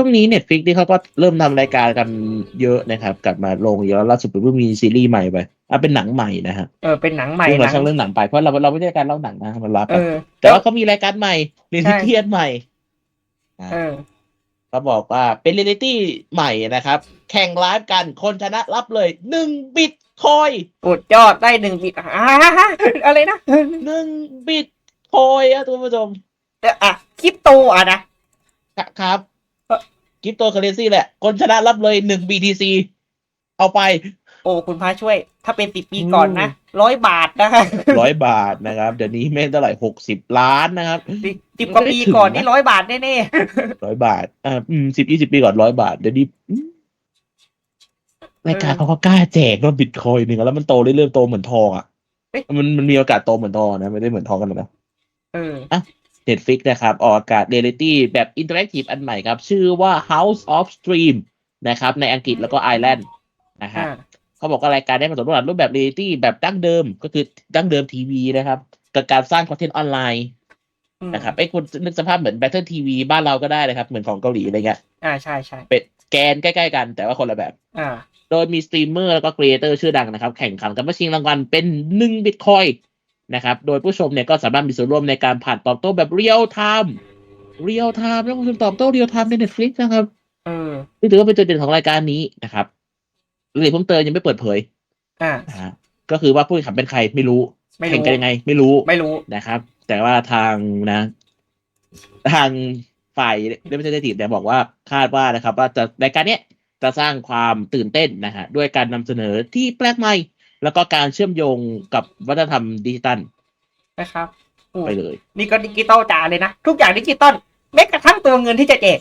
ช่วงนี้เน็ตฟิกที่เขาก็เริ่มทำรายการกันเยอะนะครับ กลับมาลงเยอะล่าสุดเพิ่งมีซีรีส์ใหม่ไปอะเป็นหนังใหม่นะฮะเออเป็นหนังใหม่ซึ่งหเรานังช่างเรื่องหนังไปเพราะเราเราไม่ได้การเล่าหนังนะมันรับเออแต่ว่าเขามีรายการใหม่เรียนเทียนใหม่เออเขาบอกว่าเป็นเรียลิตี้ใหม่นะครับ แข่งไลฟ์กันคนชนะรับเลยหนึ่งบิตคอยปุดยอดได้หนึ่งบิตอ่าอะไรนะหนึ่งบิตคอยอะท่านผู้ชมเอออะคริปโตอะนะครับ เอ่อคริปโตเคอเรนซีแหละ คนชนะรับเลยหนึ่ง BTC เอาไป โอ้คุณพระช่วย ถ้าเป็นสิบปีก่อนนะร้อยบาทนะคะร้อยบาทนะครับ เดี๋ยวนี้แม่งเท่าไหร่หกสิบล้านนะครับสิบสิบกว่าปีก่อนนี่ร้อยบาทแน่ร้อยบาทอ่าอืมสิบยี่สิบปีก่อนร้อยบาท เดี๋ยวนี้อืมรายการเขาก็กล้าแจกว่าบิตคอยหนึ่งแล้วมันโตเรื่อยๆโตเหมือนทองอะมันมันมีโอกาสโตเหมือนทองนะไม่ได้เหมือนทองกันหรอกนะๆเออ Netflix นะครับ ออกอากาศเรียลิตี้แบบอินเทอร์แอคทีฟอันใหม่ครับ ชื่อว่า House of Stream นะครับ ในอังกฤษแล้วก็ไอร์แลนด์นะฮะอ่าเขาบอกว่ารายการได้ผสมผสานรูปแบบเรียลิตี้แบบดั้งเดิมก็คือดั้งเดิมทีวีนะครับ กับการสร้างคอนเทนต์ออนไลน์อืมนะครับไอ้คุณนึกสภาพเหมือน Battle TV บ้านเราก็ได้นะครับ เหมือนของเกาหลีอะไรเงี้ยอ่าใช่ใช่เป็นแกนใกล้ๆกันแต่ว่าคนละแบบ อ่า โดยมีสตรีมเมอร์แล้วก็ครีเอเตอร์ชื่อดังนะครับ แข่งขันกันมาชิงรางวัลเป็นหนึ่งบิตคอย นะครับ โดยผู้ชมเนี่ยก็สามารถมีส่วนร่วมในการผ่านตอบโต้แบบเรียลไทม์ เรียลไทม์แล้วคุณตอบโต้เรียลไทม์ใน Netflix นะครับเออซึ่งถือว่าเป็นจุดเด่นของรายการนี้นะครับรายละเอียดเพิ่มเติมยังไม่เปิดเผย อ่า นะฮะก็คือว่าผู้แข่งขันเป็นใครไม่รู้ไม่รู้ แข่งกันยังไง ไม่รู้ไม่รู้ นะครับ แต่ว่าทางนะ ทางฝ่ายเรปเซนเททีฟเนี่ยบอกว่าคาดว่านะครับ ว่าจะรายการเนี้ยจะสร้างความตื่นเต้นนะฮะด้วยการนำเสนอที่แปลกใหม่ แล้วก็การเชื่อมโยงกับวัฒนธรรมดิจิตัลนะครับโอ้ไปเลยนี่ก็ดิจิตอลจ๋าเลยนะ ทุกอย่างดิจิตอลแม้กระทั่งตัวเงินที่จะแจก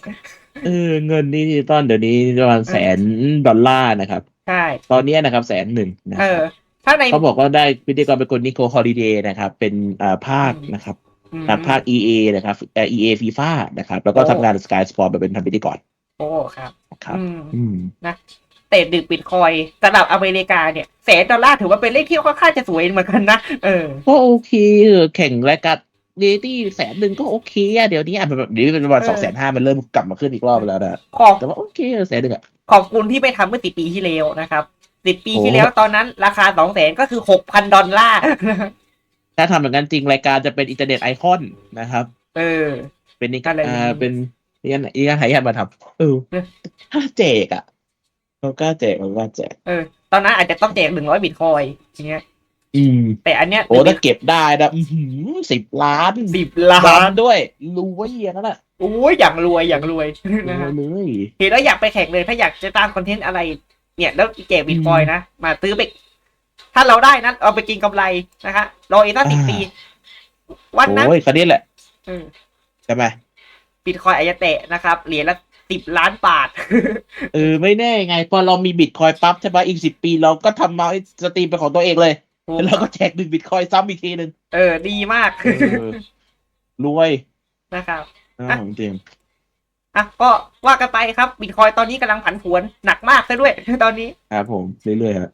เออเงินดิจิตอลเดี๋ยวนี้ประมาณแสนดอลลาร์นะครับ ใช่ตอนเนี้ยนะครับแสนหนึ่งนะเอคอรับถ้าใน เขาบอกว่าได้พิธีกรเป็นคนนิโคลฮอลิเดย์นะครับ เป็นอ่าภาคนะครับอืมอ่าภาค EA นะครับเอ่อ EA FIFA นะครับ แล้วก็โอ้ ทำงาน Sky Sport แบบเป็นทำพิธีกรโอ้ครับนะครับ อืม อืม แต่ดึกบิตคอยสำหรับอเมริกาเนี่ยแสนดอลลาร์ถือว่าเป็นเลขที่ค่อนข้างจะสวยเหมือนกันนะเออก็โอเคเออแข่งรายการเดตี้แสนหนึ่งก็โอเคอะเดี๋ยวนี้อะแบบเดี๋ยวนี้เป็นประมาณเออสองแสนห้ามันเริ่มกลับมาขึ้นอีกรอบแล้วนะขอบแต่ว่าโอเคแสนหนึ่งอะขอบคุณที่ไปทำเมื่อสิบปีที่แล้วนะครับสิบปีโอ้ที่แล้วตอนนั้นราคาสองแสนก็คือหกพันดอลลาร์ถ้าทำแบบนั้นจริงรายการจะเป็นอินเทอร์เน็ตไอคอนนะครับ เออ เป็นอีกก็เลยอ่าเป็นอีกอันอีกอันไหนอันมาทำเออเออถ้าแจกอะ เรากล้าแจกเรากล้าแจก เออ ตอนนั้นอาจจะต้องแจกหนึ่งร้อยบิตคอยอย่างเงี้ย อืม แต่อันเนี้ยโอ้ถ้าเก็บได้นะสิบล้านสิบล้าล้านนด้วยรู้ว่าเยียนั่นแหละโอ้ยอย่างรวยอย่างรวยนะฮะเลยเห็นแล้วอยากไปแข่งเลยถ้าอยากจะตามคอนเทนต์อะไร เนี่ยแล้วแจกบิตคอยนะ มาซื้อไป ถ้าเราได้นะเอาไปกินกำไรนะคะรออีกตั้งสิบปี วันนั้นโอ้ยคันนี้แหละเออ ใช่ไหมบิตคอยอาจจะแตะนะครับเหรียญละ สิบล้านบาท เออ ไม่แน่ไง พอเรามีบิตคอยปั๊บใช่ปะอีกสิบปี เราก็ทำมาสตรีมเป็นของตัวเองเลย แล้วเราก็แจกหนึ่งบิตคอยซ้ำอีกทีหนึ่งเออ ดีมากเออรวยนะครับอ่าจริงอะก็ว่ากันไปครับบิตคอยตอนนี้กำลังผันผวนหนักมากซะด้วย ตอนนี้ ครับผม เรื่อยๆฮะ